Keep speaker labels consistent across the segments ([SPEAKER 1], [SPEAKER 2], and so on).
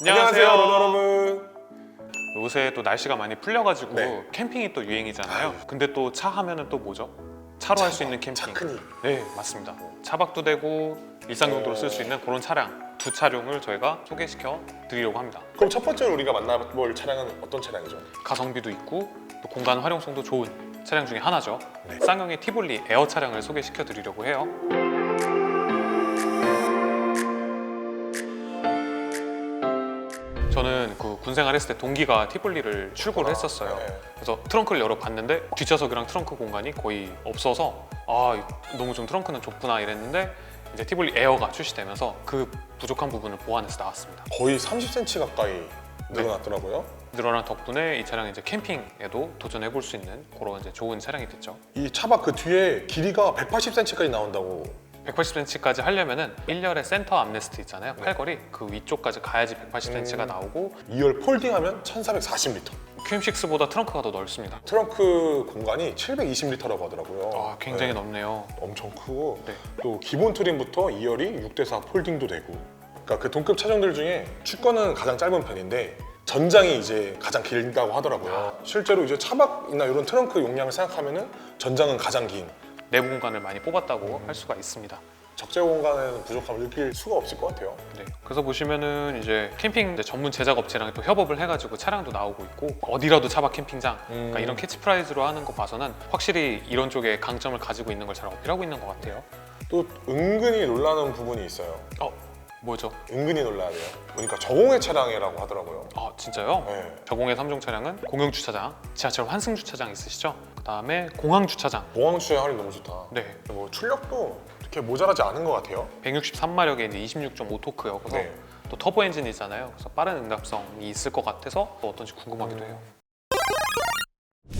[SPEAKER 1] 안녕하세요.
[SPEAKER 2] 론 여러분.
[SPEAKER 1] 요새 또 날씨가 많이 풀려가지고
[SPEAKER 2] 네.
[SPEAKER 1] 캠핑이 또 유행이잖아요. 근데 또 차 하면은 또 뭐죠? 차로 할 수 있는 캠핑.
[SPEAKER 2] 차크니.
[SPEAKER 1] 네, 맞습니다. 차박도 되고 일상 용도로 쓸 수 있는 그런 차량 두 차량을 저희가 소개시켜 드리려고 합니다.
[SPEAKER 2] 그럼 첫 번째로 우리가 만나볼 차량은 어떤 차량이죠?
[SPEAKER 1] 가성비도 있고 또 공간 활용성도 좋은 차량 중에 하나죠.
[SPEAKER 2] 네.
[SPEAKER 1] 쌍용의 티볼리 에어 차량을 소개시켜 드리려고 해요. 군생활 했을 때 동기가 티볼리를 출고를 했었어요.
[SPEAKER 2] 네.
[SPEAKER 1] 그래서 트렁크를 열어봤는데 뒷좌석이랑 트렁크 공간이 거의 없어서 아 너무 좀 트렁크는 좁구나 이랬는데 이제 티볼리 에어가 출시되면서 그 부족한 부분을 보완해서 나왔습니다.
[SPEAKER 2] 거의 30cm 가까이 늘어났더라고요.
[SPEAKER 1] 늘어난 덕분에 이 차량이 이제 캠핑에도 도전해 볼 수 있는 그런 이제 좋은 차량이 됐죠.
[SPEAKER 2] 이 차박 그 뒤에 길이가 180cm까지 나온다고.
[SPEAKER 1] 180cm까지 하려면은 1열의 센터 암레스트 있잖아요.
[SPEAKER 2] 네.
[SPEAKER 1] 팔걸이 그 위쪽까지 가야지 180cm가
[SPEAKER 2] 음.
[SPEAKER 1] 나오고
[SPEAKER 2] 2열 폴딩하면 1440리터.
[SPEAKER 1] QM6보다 트렁크가 더 넓습니다.
[SPEAKER 2] 트렁크 공간이 720리터라고 하더라고요.
[SPEAKER 1] 아 굉장히
[SPEAKER 2] 네.
[SPEAKER 1] 넓네요.
[SPEAKER 2] 엄청 크고
[SPEAKER 1] 네.
[SPEAKER 2] 또 기본 트림부터 2열이 6대4 폴딩도 되고 그러니까 그 동급 차종들 중에 축권은 가장 짧은 편인데 전장이 이제 가장 길다고 하더라고요 실제로 이제 차박이나 이런 트렁크 용량을 생각하면은 전장은 가장 긴
[SPEAKER 1] 내부 공간을 많이 뽑았다고 할 수가 있습니다.
[SPEAKER 2] 적재 공간에는 부족함을 느낄 수가 없을 것 같아요
[SPEAKER 1] 네. 그래서 보시면은 이제 캠핑 이제 전문 제작 업체랑 또 협업을 해가지고 차량도 나오고 있고 어디라도 차박 캠핑장 그러니까
[SPEAKER 2] 음.
[SPEAKER 1] 이런 캐치프라이즈로 하는 거 봐서는 확실히 이런 쪽에 강점을 가지고 있는 걸 잘 어필하고 있는 것 같아요.
[SPEAKER 2] 또 은근히 놀라는 부분이 있어요
[SPEAKER 1] 어 뭐죠?
[SPEAKER 2] 은근히 놀라야 돼요 보니까 저공해 차량이라고 하더라고요
[SPEAKER 1] 아 진짜요?
[SPEAKER 2] 네.
[SPEAKER 1] 저공해 3종 차량은 공영 주차장, 지하철 환승 주차장 있으시죠? 그다음에 공항 주차장.
[SPEAKER 2] 공항 주차장이 너무 좋다
[SPEAKER 1] 네.
[SPEAKER 2] 뭐 출력도 이렇게 모자라지 않은 것 같아요
[SPEAKER 1] 163마력에 이제 26.5 토크요. 그래서
[SPEAKER 2] 네.
[SPEAKER 1] 또 터보 엔진이잖아요. 그래서 빠른 응답성이 있을 것 같아서 또 어떤지 궁금하기도
[SPEAKER 2] 음.
[SPEAKER 1] 해요.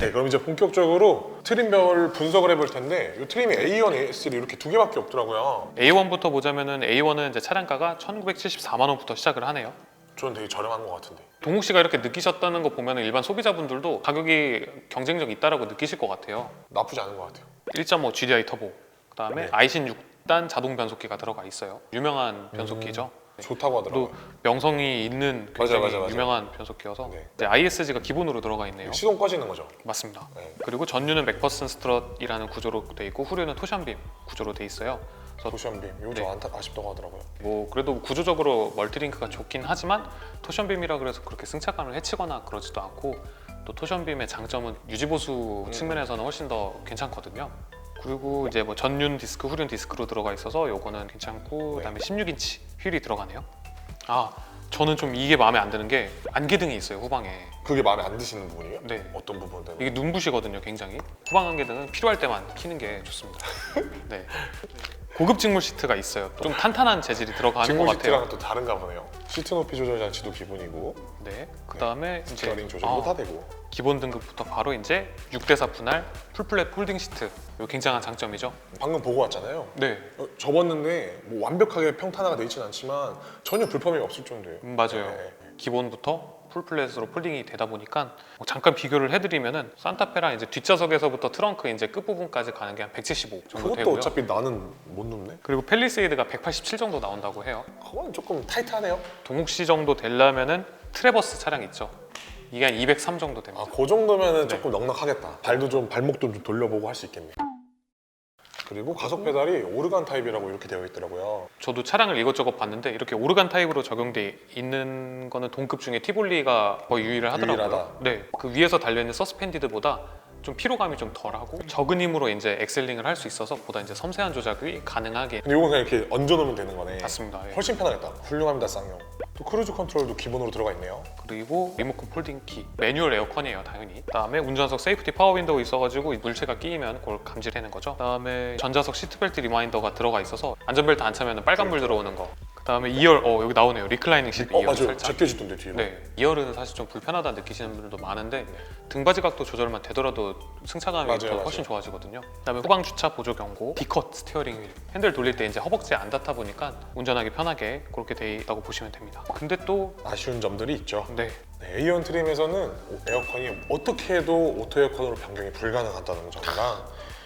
[SPEAKER 2] 네, 그럼 이제 본격적으로 트림별 분석을 해볼 텐데 이 트림이 A1, A3 이렇게 두 개밖에 없더라고요.
[SPEAKER 1] A1부터 보자면은 A1은 이제 차량가가 1,974만 원부터 시작을 하네요.
[SPEAKER 2] 저는 되게 저렴한 것 같은데.
[SPEAKER 1] 동욱 씨가 이렇게 느끼셨다는 거 보면 일반 소비자분들도 가격이 경쟁력 있다라고 느끼실 것 같아요.
[SPEAKER 2] 나쁘지 않은 것 같아요.
[SPEAKER 1] 1.5 GDI 터보, 그다음에
[SPEAKER 2] 네.
[SPEAKER 1] 아이신 6단 자동 변속기가 들어가 있어요. 유명한 변속기죠.
[SPEAKER 2] 좋다고 하더라고요.
[SPEAKER 1] 또 명성이 있는 굉장히
[SPEAKER 2] 맞아요, 맞아요.
[SPEAKER 1] 유명한 변속기여서
[SPEAKER 2] 네.
[SPEAKER 1] 이제 ISG가 기본으로 들어가 있네요.
[SPEAKER 2] 시동 꺼지는 거죠.
[SPEAKER 1] 맞습니다.
[SPEAKER 2] 네.
[SPEAKER 1] 그리고 전류는 맥퍼슨 스트럿이라는 구조로 돼 있고 후륜은 토션빔 구조로 돼 있어요. 그래서
[SPEAKER 2] 도시언빔 이거
[SPEAKER 1] 네.
[SPEAKER 2] 안타 아쉽다고 하더라고요.
[SPEAKER 1] 뭐 그래도 구조적으로 멀티링크가 좋긴 하지만 토션빔이라 그래서 그렇게 승차감을 해치거나 그러지도 않고 또 토션빔의 장점은 유지보수
[SPEAKER 2] 음.
[SPEAKER 1] 측면에서는 훨씬 더 괜찮거든요. 그리고 이제 뭐 전륜 디스크, 후륜 디스크로 들어가 있어서 요거는 괜찮고
[SPEAKER 2] 네.
[SPEAKER 1] 그다음에 16인치 휠이 들어가네요. 아 저는 좀 이게 마음에 안 드는 게 안개등이 있어요 후방에.
[SPEAKER 2] 그게 마음에 안 드시는 부분이에요?
[SPEAKER 1] 네.
[SPEAKER 2] 어떤 부분 때문에?
[SPEAKER 1] 이게 눈부시거든요, 굉장히. 후방 안개등은 필요할 때만 켜는 게 좋습니다. 네. 고급 직물 시트가 있어요. 좀 탄탄한 재질이 들어가는
[SPEAKER 2] 직물
[SPEAKER 1] 것 같아요.
[SPEAKER 2] 시트랑은 또 다른가 보네요. 시트 높이 조절 장치도 기본이고
[SPEAKER 1] 네. 그다음에 이제
[SPEAKER 2] 스티어링 조절도
[SPEAKER 1] 아,
[SPEAKER 2] 다 되고.
[SPEAKER 1] 기본 등급부터 바로 이제 6대4 분할 풀플랫 폴딩 시트. 요 굉장한 장점이죠.
[SPEAKER 2] 방금 보고 왔잖아요.
[SPEAKER 1] 네.
[SPEAKER 2] 어, 접었는데 뭐 완벽하게 평탄화가 돼 있지는 않지만 전혀 불편함이 없을 정도예요.
[SPEAKER 1] 음, 맞아요.
[SPEAKER 2] 네.
[SPEAKER 1] 기본부터 풀플랫으로 폴딩이 되다 보니까 뭐 잠깐 비교를 해드리면은 산타페랑 이제 뒷좌석에서부터 트렁크 이제 끝 부분까지 가는 게 한 175 정도
[SPEAKER 2] 그것도
[SPEAKER 1] 되고요.
[SPEAKER 2] 어차피 나는 못 눕네.
[SPEAKER 1] 그리고 펠리세이드가 187 정도 나온다고 해요.
[SPEAKER 2] 그건 조금 타이트하네요.
[SPEAKER 1] 동욱 씨 정도 되려면은 트레버스 차량 있죠. 이게 한 203 정도 됩니다.
[SPEAKER 2] 아, 그 정도면은
[SPEAKER 1] 네.
[SPEAKER 2] 조금 넉넉하겠다. 발도 좀 발목도 좀 돌려보고 할 수 있겠네. 그리고 가속 페달이 오르간 타입이라고 이렇게 되어 있더라고요.
[SPEAKER 1] 저도 차량을 이것저것 봤는데 이렇게 오르간 타입으로 적용돼 있는 거는 동급 중에 티볼리가 거의 유일을 하더라고요.
[SPEAKER 2] 유일하다.
[SPEAKER 1] 네, 그 위에서 달려 있는 서스펜디드보다 좀 피로감이 좀 덜하고 적은 힘으로 이제 엑셀링을 할 수 있어서 보다 이제 섬세한 조작이 가능하게
[SPEAKER 2] 근데 이건 그냥 이렇게 얹어놓으면 되는 거네.
[SPEAKER 1] 맞습니다. 예.
[SPEAKER 2] 훨씬 편하겠다. 훌륭합니다, 쌍용. 또 크루즈 컨트롤도 기본으로 들어가 있네요.
[SPEAKER 1] 그리고 리모컨 폴딩 키, 매뉴얼 에어컨이에요 당연히. 그다음에 운전석 세이프티 파워 윈도우 있어가지고 물체가 끼이면 그걸 감지해내는 거죠. 그다음에 전자석 시트벨트 리마인더가 들어가 있어서 안전벨트 안 차면 빨간불 들어오는 거. 그다음에 2열, 어 여기 나오네요. 리클라이닝 시트
[SPEAKER 2] 어
[SPEAKER 1] 2열
[SPEAKER 2] 맞아요.
[SPEAKER 1] 살짝.
[SPEAKER 2] 제껴지던데 뒤로.
[SPEAKER 1] 네, 2열은 사실 좀 불편하다 느끼시는 분들도 많은데 등받이 각도 조절만 되더라도 승차감이
[SPEAKER 2] 맞아요,
[SPEAKER 1] 더
[SPEAKER 2] 맞아요.
[SPEAKER 1] 훨씬 좋아지거든요. 그다음에 후방 주차 보조 경고, D컷 스티어링 휠, 핸들 돌릴 때 이제 허벅지에 안 닿다 보니까 운전하기 편하게 그렇게 돼 있다고 보시면 됩니다. 근데 또
[SPEAKER 2] 아쉬운 점들이 있죠.
[SPEAKER 1] 네,
[SPEAKER 2] 네, A1 트림에서는 에어컨이 어떻게 해도 오토 에어컨으로 변경이 불가능하다는 점이랑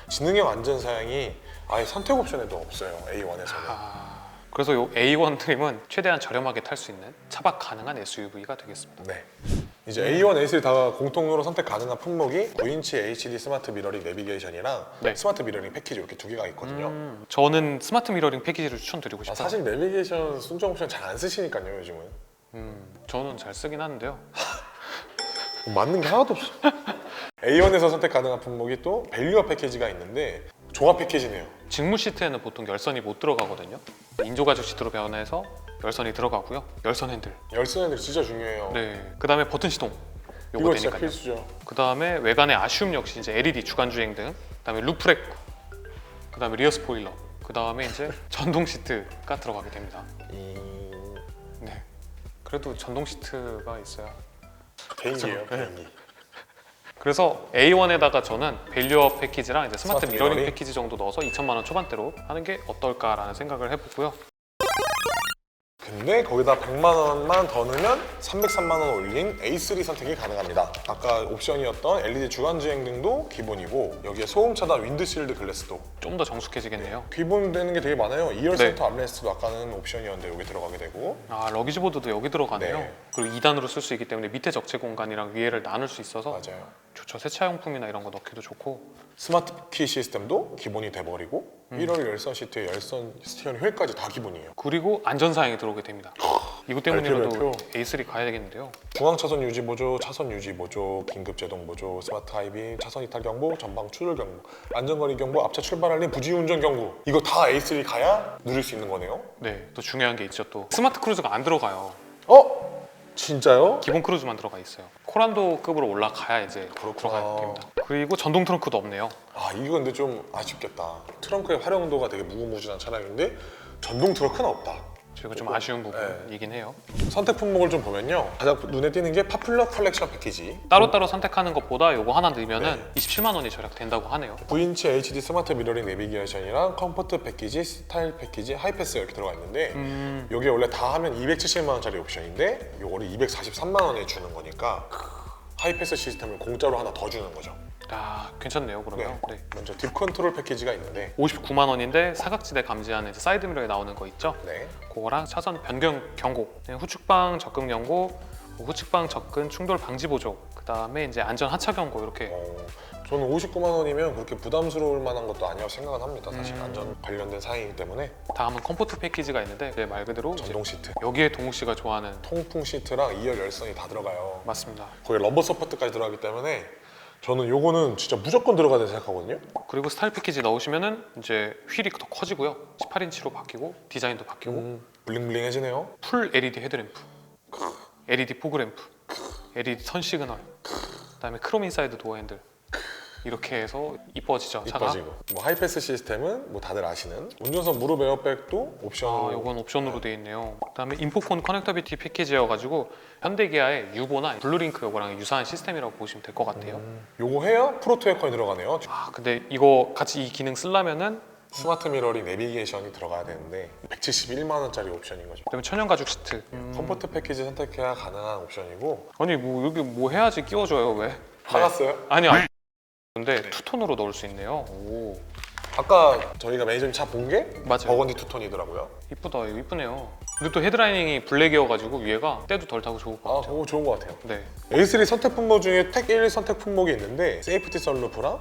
[SPEAKER 2] 지능형 안전 사양이 아예 선택 옵션에도 없어요. A1에서는.
[SPEAKER 1] 아, 그래서 요 A1 트림은 최대한 저렴하게 탈 수 있는 차박 가능한 SUV가 되겠습니다.
[SPEAKER 2] 네. 이제 A1, A3 다 공통으로 선택 가능한 품목이 9인치 HD 스마트 미러링 내비게이션이랑
[SPEAKER 1] 네.
[SPEAKER 2] 스마트 미러링 패키지 이렇게 두 개가 있거든요.
[SPEAKER 1] 음, 저는 스마트 미러링 패키지를 추천드리고
[SPEAKER 2] 아,
[SPEAKER 1] 싶어요.
[SPEAKER 2] 사실 내비게이션 순정 옵션 잘 안 쓰시니까요 요즘은
[SPEAKER 1] 음, 저는 잘 쓰긴 하는데요.
[SPEAKER 2] 뭐 맞는 게 하나도 없어 A1에서 선택 가능한 품목이 또 밸류어 패키지가 있는데 종합 패키지네요
[SPEAKER 1] 직무 시트에는 보통 열선이 못 들어가거든요. 인조가죽 시트로 변해서 열선이 들어가고요. 열선 핸들.
[SPEAKER 2] 열선 핸들 진짜 중요해요
[SPEAKER 1] 네. 그다음에 버튼 시동. 요거
[SPEAKER 2] 이거 진짜
[SPEAKER 1] 되니까요.
[SPEAKER 2] 필수죠
[SPEAKER 1] 그다음에 외관의 아쉬움 역시 이제 LED 주간 주행 등. 그다음에 루프렉. 그다음에 리어 스포일러. 그다음에 이제 전동 시트가 들어가게 됩니다.
[SPEAKER 2] 음...
[SPEAKER 1] 네. 그래도 전동 시트가 있어야.
[SPEAKER 2] 개인기예요
[SPEAKER 1] 그렇죠. 네.
[SPEAKER 2] 개인기
[SPEAKER 1] 그래서 A1에다가 저는 밸류어 패키지랑 이제 스마트
[SPEAKER 2] 스마트
[SPEAKER 1] 미러링
[SPEAKER 2] 미러링?
[SPEAKER 1] 패키지 정도 넣어서 2천만 원 초반대로 하는 게 어떨까라는 생각을 해보고요.
[SPEAKER 2] 근데 거기다 100만 원만 더 넣으면 303만 원 올린 A3 선택이 가능합니다 아까 옵션이었던 LED 주간 주행 등도 기본이고 여기에 소음 차단 윈드 실드 글래스도
[SPEAKER 1] 좀 더 정숙해지겠네요.
[SPEAKER 2] 기본 되는 게 되게 많아요 2열
[SPEAKER 1] 네.
[SPEAKER 2] 센터 암레스트도 아까는 옵션이었는데 여기 들어가게 되고
[SPEAKER 1] 아 러기지 보드도 여기 들어가네요.
[SPEAKER 2] 네.
[SPEAKER 1] 그리고 2단으로 쓸 수 있기 때문에 밑에 적재 공간이랑 위에를 나눌 수 있어서
[SPEAKER 2] 맞아요
[SPEAKER 1] 좋죠. 세차용품이나 이런 거 넣기도 좋고
[SPEAKER 2] 스마트 키 시스템도 기본이 돼버리고
[SPEAKER 1] 음.
[SPEAKER 2] 1월 열선 시트에 열선 스티어링 휠까지 다 기본이에요.
[SPEAKER 1] 그리고 안전사양이 들어오게 됩니다. 이것 때문이라도
[SPEAKER 2] 발표.
[SPEAKER 1] A3 가야 되겠는데요.
[SPEAKER 2] 중앙 차선 유지 보조, 차선 유지 보조, 긴급 제동 보조, 스마트 하이빔, 차선 이탈 경보, 전방 추돌 경보, 안전거리 경보, 앞차 출발 알림, 부지 운전 경고. 이거 다 A3 가야 누릴 수 있는 거네요.
[SPEAKER 1] 네, 또 중요한 게 있죠. 또 스마트 크루즈가 안 들어가요.
[SPEAKER 2] 어? 진짜요?
[SPEAKER 1] 기본 크루즈만 들어가 있어요. 코란도급으로 올라가야 이제 들어가야 됩니다. 그리고 전동 트렁크도 없네요.
[SPEAKER 2] 아 이거 근데 좀 아쉽겠다. 트렁크의 활용도가 되게 무궁무진한 차량인데 전동 트렁크는 없다.
[SPEAKER 1] 저희가 좀 아쉬운 부분이긴 해요.
[SPEAKER 2] 선택 품목을 좀 보면요. 가장 눈에 띄는 게 파퓰러 컬렉션 패키지.
[SPEAKER 1] 따로따로 선택하는 것보다 요거 하나 넣으면은
[SPEAKER 2] 네.
[SPEAKER 1] 27만 원이 절약된다고 하네요.
[SPEAKER 2] 9인치 HD 스마트 미러링 내비게이션이랑 컴포트 패키지, 스타일 패키지, 하이패스 이렇게 들어가 있는데
[SPEAKER 1] 음,
[SPEAKER 2] 여기 원래 다 하면 270만 원짜리 옵션인데 요거를 243만 원에 주는 거니까 하이패스 시스템을 공짜로 하나 더 주는 거죠.
[SPEAKER 1] 아 괜찮네요 그러면. 네.
[SPEAKER 2] 먼저 딥 컨트롤 패키지가 있는데
[SPEAKER 1] 59만 원인데 사각지대 감지하는 이제 사이드 미러에 나오는 거 있죠?
[SPEAKER 2] 네.
[SPEAKER 1] 그거랑 차선 변경 경고, 네, 후측방 접근 경고, 뭐 후측방 접근 충돌 방지 보조, 그 다음에 이제 안전 하차 경고 이렇게
[SPEAKER 2] 어, 저는 59만 원이면 그렇게 부담스러울 만한 것도 아니라고 생각은 합니다. 사실
[SPEAKER 1] 음.
[SPEAKER 2] 안전 관련된 사항이기 때문에
[SPEAKER 1] 다음은 컴포트 패키지가 있는데 이제 말 그대로 이제
[SPEAKER 2] 전동 시트,
[SPEAKER 1] 여기에 동욱 씨가 좋아하는
[SPEAKER 2] 통풍 시트랑 2열 열선이 다 들어가요.
[SPEAKER 1] 맞습니다.
[SPEAKER 2] 거기 럼버 서포트까지 들어가기 때문에 저는 요거는 진짜 무조건 들어가야 된다고 생각하거든요.
[SPEAKER 1] 그리고 스타일 패키지 넣으시면은 이제 휠이 더 커지고요. 18인치로 바뀌고 디자인도 바뀌고
[SPEAKER 2] 음, 블링블링해지네요.
[SPEAKER 1] 풀 LED 헤드램프, LED 포그램프, LED 선 시그널, 그다음에 크롬 인사이드 도어 핸들 이렇게 해서 이뻐지죠 차가.
[SPEAKER 2] 이뻐지고 뭐 하이패스 시스템은 뭐 다들 아시는 운전석 무릎 에어백도 옵션으로
[SPEAKER 1] 아, 요건 옵션으로 돼 있네요. 그다음에 인포폰 커넥터비티 패키지여가지고 현대기아의 유보나 블루링크 요거랑 유사한 시스템이라고 보시면 될 것 같아요.
[SPEAKER 2] 음, 요거 해야 프로토 에어컨이 들어가네요.
[SPEAKER 1] 아 근데 이거 같이 이 기능 쓰려면은
[SPEAKER 2] 스마트 미러링 내비게이션이 들어가야 되는데 171만 원짜리 옵션인 거죠.
[SPEAKER 1] 그다음에 천연 가죽 시트.
[SPEAKER 2] 컴포트 패키지 선택해야 가능한 옵션이고
[SPEAKER 1] 아니 뭐 여기 뭐 해야지 끼워줘요 왜?
[SPEAKER 2] 박았어요.
[SPEAKER 1] 아니 아니. 근데
[SPEAKER 2] 네.
[SPEAKER 1] 투톤으로 넣을 수 있네요. 오
[SPEAKER 2] 아까 저희가 매니저님 차 본 게
[SPEAKER 1] 맞아요.
[SPEAKER 2] 버건디 투톤이더라고요.
[SPEAKER 1] 이쁘다 이거 이쁘네요. 근데 또 헤드라이닝이 블랙이어가지고 위에가 때도 덜 타고 좋을 것
[SPEAKER 2] 아,
[SPEAKER 1] 같아요.
[SPEAKER 2] 그거 좋은 것 같아요.
[SPEAKER 1] 네.
[SPEAKER 2] A3 선택 품목 중에 택 1 선택 품목이 있는데 세이프티 썬루프랑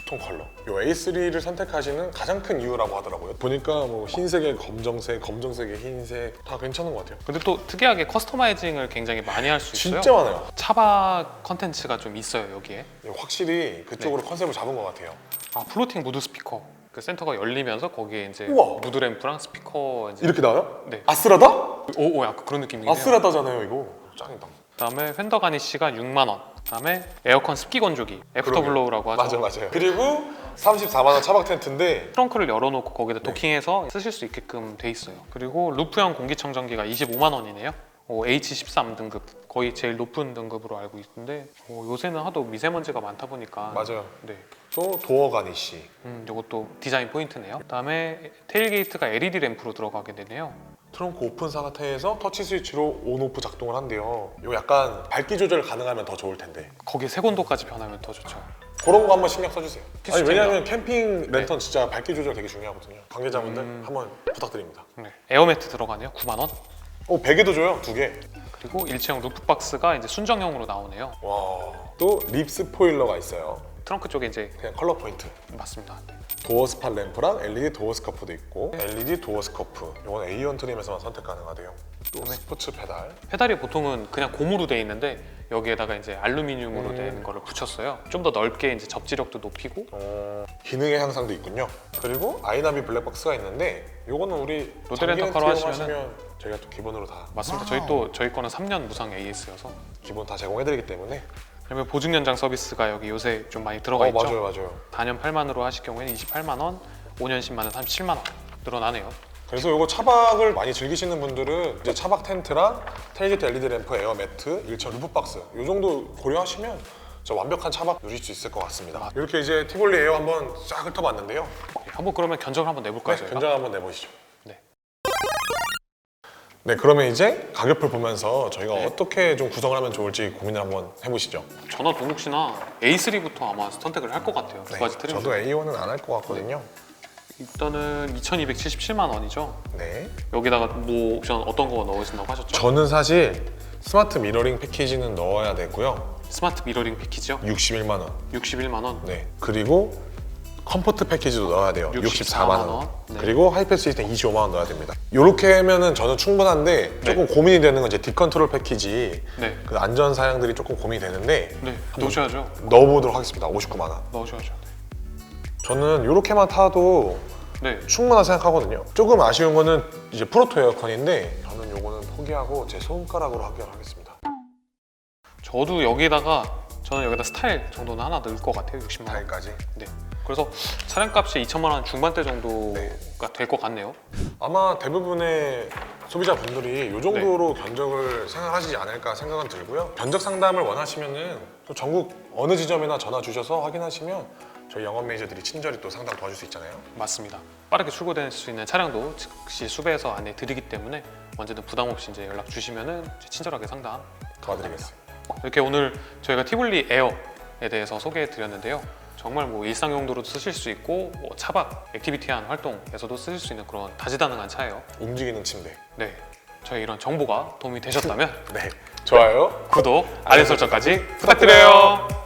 [SPEAKER 2] 투톤 컬러. 요 A3를 선택하시는 가장 큰 이유라고 하더라고요. 보니까 뭐 흰색에 검정색, 검정색에 흰색 다 괜찮은 것 같아요.
[SPEAKER 1] 근데 또 특이하게 커스터마이징을 굉장히 많이 할 수 있어요.
[SPEAKER 2] 진짜 많아요.
[SPEAKER 1] 차박 컨텐츠가 좀 있어요 여기에.
[SPEAKER 2] 확실히 그쪽으로 컨셉을 잡은 것 같아요.
[SPEAKER 1] 아 플로팅 무드 스피커. 그 센터가 열리면서 거기에 이제
[SPEAKER 2] 우와.
[SPEAKER 1] 무드 램프랑 스피커 이제
[SPEAKER 2] 이렇게 나와요?
[SPEAKER 1] 네.
[SPEAKER 2] 아스라다?
[SPEAKER 1] 오, 오 약간 그런 느낌이긴 해요.
[SPEAKER 2] 아스라다잖아요, 이거. 짱이다.
[SPEAKER 1] 그다음에 펜더 가니쉬가 6만 원. 그다음에 에어컨 습기 건조기 애프터블로우라고 하죠.
[SPEAKER 2] 맞아, 맞아요. 그리고 34만 원 차박 텐트인데
[SPEAKER 1] 트렁크를 열어놓고 거기다
[SPEAKER 2] 네.
[SPEAKER 1] 도킹해서 쓰실 수 있게끔 돼 있어요. 그리고 루프형 공기청정기가 25만 원이네요. 어, H13 등급 거의 제일 높은 등급으로 알고 있는데 어, 요새는 하도 미세먼지가 많다 보니까
[SPEAKER 2] 맞아요.
[SPEAKER 1] 네,
[SPEAKER 2] 또 도어 가니시.
[SPEAKER 1] 음, 이것도 디자인 포인트네요. 그다음에 테일게이트가 LED 램프로 들어가게 되네요.
[SPEAKER 2] 트렁크 오픈 상태에서 터치 스위치로 온오프 작동을 한대요. 이거 약간 밝기 조절 가능하면 더 좋을 텐데.
[SPEAKER 1] 거기에 색온도까지 변하면 더 좋죠.
[SPEAKER 2] 그런 거 한번 신경 써주세요. 아니. 왜냐하면 캠핑 랜턴 진짜 밝기 조절 되게 중요하거든요. 관계자분들 한번 부탁드립니다.
[SPEAKER 1] 네. 에어매트 들어가네요. 9만 원.
[SPEAKER 2] 오 베개도 줘요 두 개.
[SPEAKER 1] 그리고 일체형 루프 박스가 이제 순정형으로 나오네요.
[SPEAKER 2] 와. 또 립 스포일러가 있어요.
[SPEAKER 1] 트렁크 쪽에 이제
[SPEAKER 2] 그냥 컬러 포인트.
[SPEAKER 1] 맞습니다.
[SPEAKER 2] 도어 스팟 램프랑 LED 도어 스커프도 있고 LED 도어 스커프. 이건 A1 트림에서만 선택 가능하대요. 또 스포츠 페달.
[SPEAKER 1] 페달이 보통은 그냥 고무로 돼 있는데 여기에다가 이제 알루미늄으로
[SPEAKER 2] 음.
[SPEAKER 1] 된 거를 붙였어요. 좀 더 넓게 이제 접지력도 높이고
[SPEAKER 2] 어, 기능의 향상도 있군요. 그리고 아이나비 블랙박스가 있는데 이거는 우리
[SPEAKER 1] 롯데렌터카로
[SPEAKER 2] 장기 렌트
[SPEAKER 1] 하시면은-
[SPEAKER 2] 이용하시면 저희가 또 기본으로 다
[SPEAKER 1] 맞습니다. 저희 또 저희 거는 3년 무상 AS여서
[SPEAKER 2] 기본 다 제공해드리기 때문에
[SPEAKER 1] 그러면 보증 연장 서비스가 여기 요새 좀 많이 들어가
[SPEAKER 2] 어,
[SPEAKER 1] 있죠.
[SPEAKER 2] 맞아요 맞아요.
[SPEAKER 1] 단연 8만으로 하실 경우에는 28만 원, 5년 10만 원 37만 원 늘어나네요.
[SPEAKER 2] 그래서 이거 차박을 많이 즐기시는 분들은 이제 차박 텐트랑 테일게이트 LED 램프, 에어 매트, 일체 루프 박스 이 정도 고려하시면 저 완벽한 차박 누릴 수 있을 것 같습니다. 이렇게 이제 티볼리 에어 한번 싹 훑어봤는데요.
[SPEAKER 1] 예, 한번 그러면 견적을 한번 내볼까요?
[SPEAKER 2] 네,
[SPEAKER 1] 저희가?
[SPEAKER 2] 견적 한번 내보시죠.
[SPEAKER 1] 네.
[SPEAKER 2] 네, 그러면 이제 가격표 보면서 저희가
[SPEAKER 1] 네.
[SPEAKER 2] 어떻게 좀 구성을 하면 좋을지 고민을 한번 해보시죠.
[SPEAKER 1] 저는 동욱 씨나 A3부터 아마 선택을 할 것 같아요. 두 가지 트림.
[SPEAKER 2] 네, 저도 A1은 안 할 것 같거든요.
[SPEAKER 1] 일단은 2,277만 원이죠.
[SPEAKER 2] 네.
[SPEAKER 1] 여기다가 뭐 옵션 어떤 거 넣으신다고 하셨죠?
[SPEAKER 2] 저는 사실 스마트 미러링 패키지는 넣어야 되고요.
[SPEAKER 1] 스마트 미러링 패키지요?
[SPEAKER 2] 61만 원.
[SPEAKER 1] 61만 원.
[SPEAKER 2] 네. 그리고 컴포트 패키지도 넣어야 돼요. 64만
[SPEAKER 1] 64만
[SPEAKER 2] 원.
[SPEAKER 1] 원. 네.
[SPEAKER 2] 그리고 하이패스 시스템 25만 원 넣어야 됩니다. 이렇게 하면은 저는 충분한데 조금 고민이 되는 건 이제 딥컨트롤 패키지
[SPEAKER 1] 네.
[SPEAKER 2] 그 안전 사양들이 조금 고민이 되는데
[SPEAKER 1] 네. 넣으셔야죠.
[SPEAKER 2] 넣어보도록 하겠습니다. 59만 원.
[SPEAKER 1] 넣으셔야죠.
[SPEAKER 2] 저는 이렇게만 타도
[SPEAKER 1] 네.
[SPEAKER 2] 충분하다 생각하거든요. 조금 아쉬운 거는 이제 프로토 에어컨인데 저는 요거는 포기하고 제 손가락으로 하기로 하겠습니다.
[SPEAKER 1] 저도 여기다가 저는 여기다 스타일 정도는 하나 넣을 것 같아요. 60만 원.
[SPEAKER 2] 다일까지.
[SPEAKER 1] 네. 그래서 차량값이 2천만 원 중반대 정도가
[SPEAKER 2] 네.
[SPEAKER 1] 될것 같네요.
[SPEAKER 2] 아마 대부분의 소비자분들이 이 정도로 견적을 생각하시지 않을까 생각은 들고요. 견적 상담을 원하시면은 또 전국 어느 지점이나 전화 주셔서 확인하시면 저희 영업 매니저들이 친절히 또 상담 도와줄 수 있잖아요.
[SPEAKER 1] 맞습니다. 빠르게 출고될 수 있는 차량도 즉시 수배해서 안내 드리기 때문에 언제든 부담 없이 이제 연락 주시면은 친절하게 상담
[SPEAKER 2] 도와드리겠습니다.
[SPEAKER 1] 이렇게 오늘 저희가 티블리 에어에 대해서 소개해 드렸는데요. 정말 뭐 일상 용도로도 쓰실 수 있고 뭐 차박, 액티비티한 활동에서도 쓰실 수 있는 그런 다재다능한 차예요.
[SPEAKER 2] 움직이는 침대.
[SPEAKER 1] 네, 저희 이런 정보가 도움이 되셨다면
[SPEAKER 2] 네. 좋아요.
[SPEAKER 1] 구독, 알림 설정까지 부탁드려요.